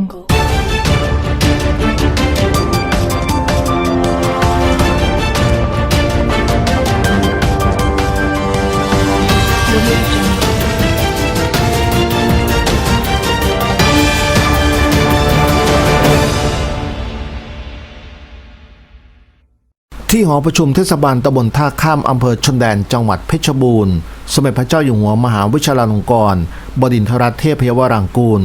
jungle. Jungle. ที่หอประชุมเทศบาลตำบลท่าข้ามอำเภอชนแดนจังหวัดเพชรบูรณ์ สมเด็จพระเจ้าอยู่หัวมหาวิชาลาลงกรณบดินทรเทพยวรางกูล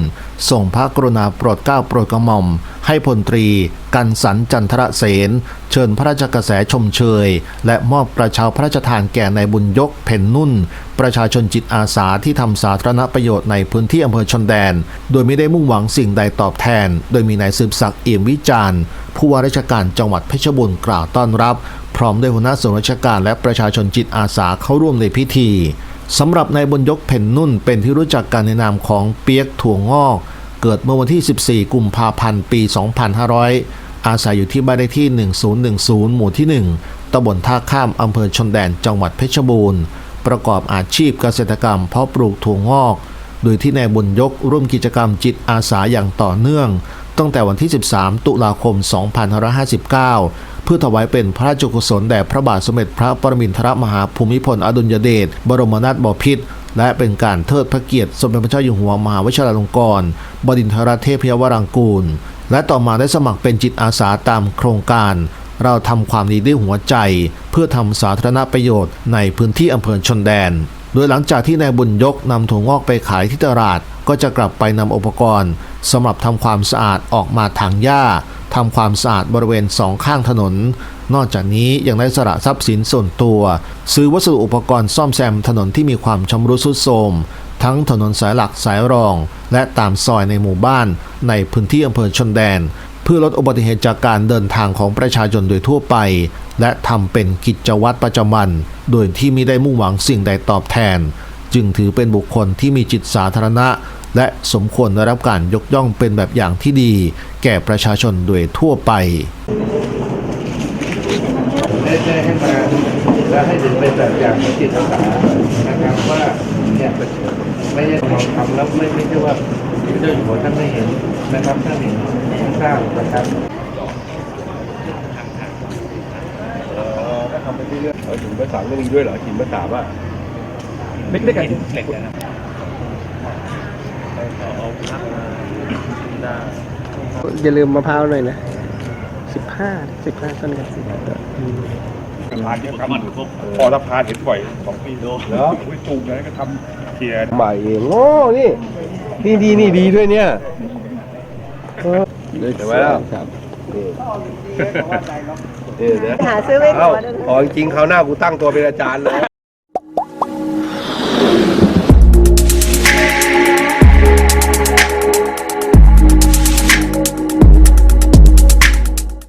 ส่งพระกรุณาโปรดเกล้าโปรดกระหม่อม ให้พลตรี กันสันจันทรเสนเชิญพระราชกระแสชมเชย และมอบกระชาพระราชทานแก่ในายบุญยกเพ่นนุ่น ประชาชนจิตอาสาที่ทำสาธารณประโยชน์ในพื้นที่อำเภอชนแดน โดยไม่ได้มุ่งหวังสิ่งใดตอบแทน โดยมีนายสืบศักดิ์เอี่ยมวิจารณ์ ผู้ว่าราชการจังหวัดเพชรบูรณ์กล่าวต้อนรับ พร้อมด้วยหัวหน้าส่วนราชการและประชาชนจิตอาสาเข้าร่วมในพิธีสำหรับนายบนยกเพ่นนุ่นเป็นที่รู้จักกันในนามของเปียกถั่วงอก เกิดเมื่อวันที่ 14 กุมภาพันธ์ปี 2500 อาศัยอยู่ที่บ้านเลขที่ 1010 หมู่ที่ 1ตำบลท่าข้ามอำเภอชนแดนจังหวัดเพชรบูรณ์ ประกอบอาชีพเกษตรกรรมเพาะปลูกถั่วงอก โดยที่นายบุญยกร่วมกิจกรรมจิตอาสาอย่างต่อเนื่อง ตั้งแต่วันที่ 13 ตุลาคม 2559 เพื่อถวายเป็นพระราชกุศลแด่พระบาทสมเด็จพระปรมินทรมหาภูมิพลอดุลยเดชบรมนาถบพิตรและเป็นการเทิดพระเกียรติสมเด็จพระเจ้าอยู่หัวมหาวชิราลงกรณบดินทรเทพยวรางกูล และต่อมาได้สมัครเป็นจิตอาสาตามโครงการ เราทำความดีด้วยหัวใจ เพื่อทำสาธารณประโยชน์ในพื้นที่อำเภอชนแดน โดยหลังจากที่นายบุญยกนำถั่วงอกไปขายที่ตลาด ก็จะกลับไปนำอุปกรณ์ สำหรับทำความสะอาดออกมาถางหญ้าทำความสะอาดบริเวณสองข้างถนน นอกจากนี้ยังได้สละทรัพย์สินส่วนตัว ซื้อวัสดุอุปกรณ์ซ่อมแซมถนนที่มีความชำรุดทรุดโทรมทั้งถนนสายหลักสายรอง และตามซอยในหมู่บ้าน ในพื้นที่อำเภอชนแดน เพื่อลดอุบัติเหตุจากการเดินทางของประชาชนโดยทั่วไป และทำเป็นกิจวัตรประจำวัน โดยที่ไม่ได้มุ่งหวังสิ่งใดตอบแทน จึงถือเป็นบุคคลที่มีจิตสาธารณะ และสมควรได้รับการยกย่องเป็นแบบอย่างที่ดี แก่ประชาชนโดยทั่วไปได้ได้ให้มาและให้ถึงเป็นแบบอย่างของจิตอาสานะครับว่าเนี่ยไม่ใช่เราทำแล้วไม่ไม่ใช่ว่าเจ้าอยู่หัวท่านไม่เห็นนะครับท่านเห็นท่านทราบนะครับถ้าทำไปเรื่อยๆเอาหินประสานก็มีด้วยเหรอหินประสานว่า ไม่ได้กันเหล็กนะครับอย่าลืมมะพร้าวหน่อยนะสิบห้าสิบห้าต้นกันสิบห้าต้นอืมสะพานที่ทำพอสะพานเห็นบ่อยสองปีโดแล้ววิตูมแล้วก็ทำเทียร์ใหม่เองโอ้นี่นี่ดีนี่ดีด้วยเนี่ยเออเห็นไหมล่ะครับเดี๋ยวหาซื้อไว้ก่เอ้าอนอ๋อจริงๆคราวหน้ากูตั้งตัวเป็นอาจารย์เลย